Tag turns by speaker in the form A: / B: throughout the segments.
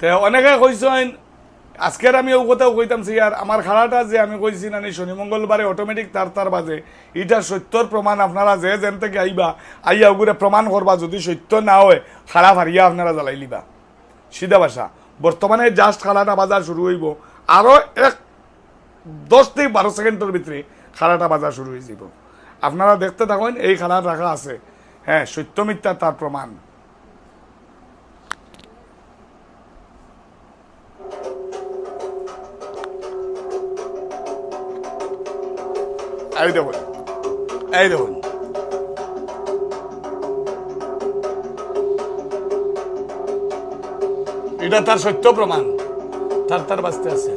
A: তে অনেকে কইছেন, আজকের আমি ও কথাও কইতাম আর আমার খাড়াটা যে আমি কইছি না শনি মঙ্গলবারে অটোমেটিক তার তার বাজে। এটা সত্যর প্রমাণ আপনারা যে যেন থেকে আইবা, আইয়া ওগুলো প্রমাণ করবা, যদি সত্য না হয় খাড়া ফারিয়া আপনারা জ্বালাই লিবা। সিধা ভাষা। বর্তমানে জাস্ট খাড়াটা বাজার শুরু হইব, আরও এক, দশ থেকে বারো সেকেন্ডের ভিতরে খাড়াটা বাজার শুরু হয়ে যাব আপনারা দেখতে থাকুন, এই খাড়া রাখা আছে। হ্যাঁ সত্য মিথ্যা তার প্রমাণ। এই দেখুন এই দেখুন এটা তার সত্য প্রমাণ তার তার বাঁচতে আছে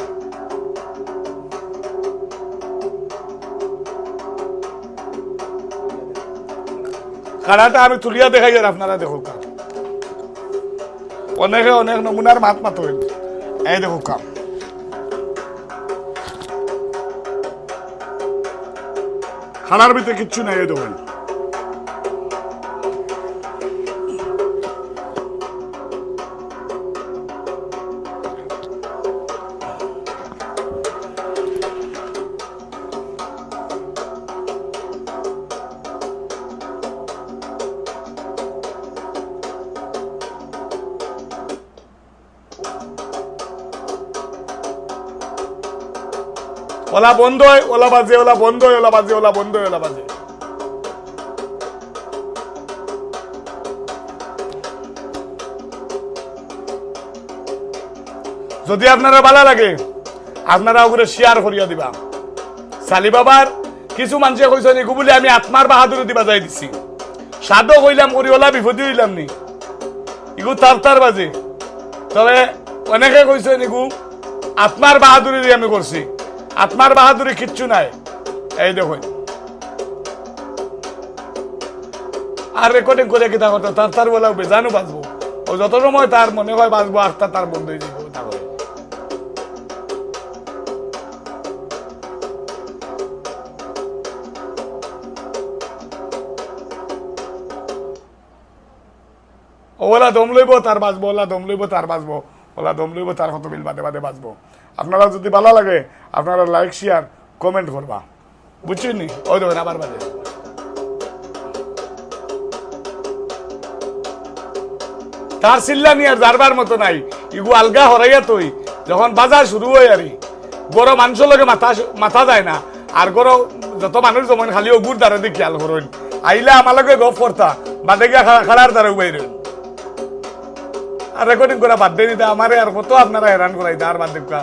A: খানাটা আমি তুলিয়া দেখাই আর আপনারা দেখো কাম অনেকে অনেক নমুনার মাত মাত এই দেখো কাম খানার ভিতরে কিচ্ছু নাই এই দেখুন ওলা বন্ধ হয়, ওলা বাজে, ওলা বন্ধ হয়, ওলা বাজে, ওলা বন্ধ হয়, ওলা বাজে। যদি আপনারা ভালো লাগে, আপনারা ওগুলো শেয়ার করিয়া দিবা। সালি বাবার, কিছু মানুষে কইছে নিকু বলে আমি আত্মার বাহাদুরি দিবা যাই দিছি। সাদও কইলাম করি ওলা বিপদী হইলাম নি। ইগু তার তার বাজে। তবে অনেকে কইছে নিকু আত্মার বাহাদুরি আমি করছি আত্মার বাহাদুরি কিচ্ছু নাই। এই দেখুন। আর রেকর্ডিং করে কিতা করতো তার তার বলা বেজানো বাঁচবো ও যত সময় তার মনে হয় বাঁচবো আর তার বন্ধ হয়ে যাব ওলা দম লইব, তার বাঁচবো ওলা দম লইব, তার বাঁচবো ওলা দম লইব তার কত বিল বাদে বাদে বাঁচবো আপনারা যদি ভালো লাগে, আপনারা লাইক শেয়ার কমেন্ট করবা। বুঝছেন নি? ওই দেখেন আবার বাদে তার চিল্লা নিয়ে যারবার মতো নাই। ইগু আলগা হরাইয়া তুই যখন বাজার শুরু হয় আরি গরো মানুষের লগে মাথা মাথা যায় না। আর গরো যত মানুষ যেমন খালি ওগুর দ্বারা দিয়ে খেয়াল করুন আইলে আমার লগে গপ করতা, বাদে গিয়া খাড়ার দ্বারা বাইরে আর রেকর্ডিং করা বাদ দিয়ে দিতে, আমারে আর কত আপনারা হেরান করাই আর বাদ দেখা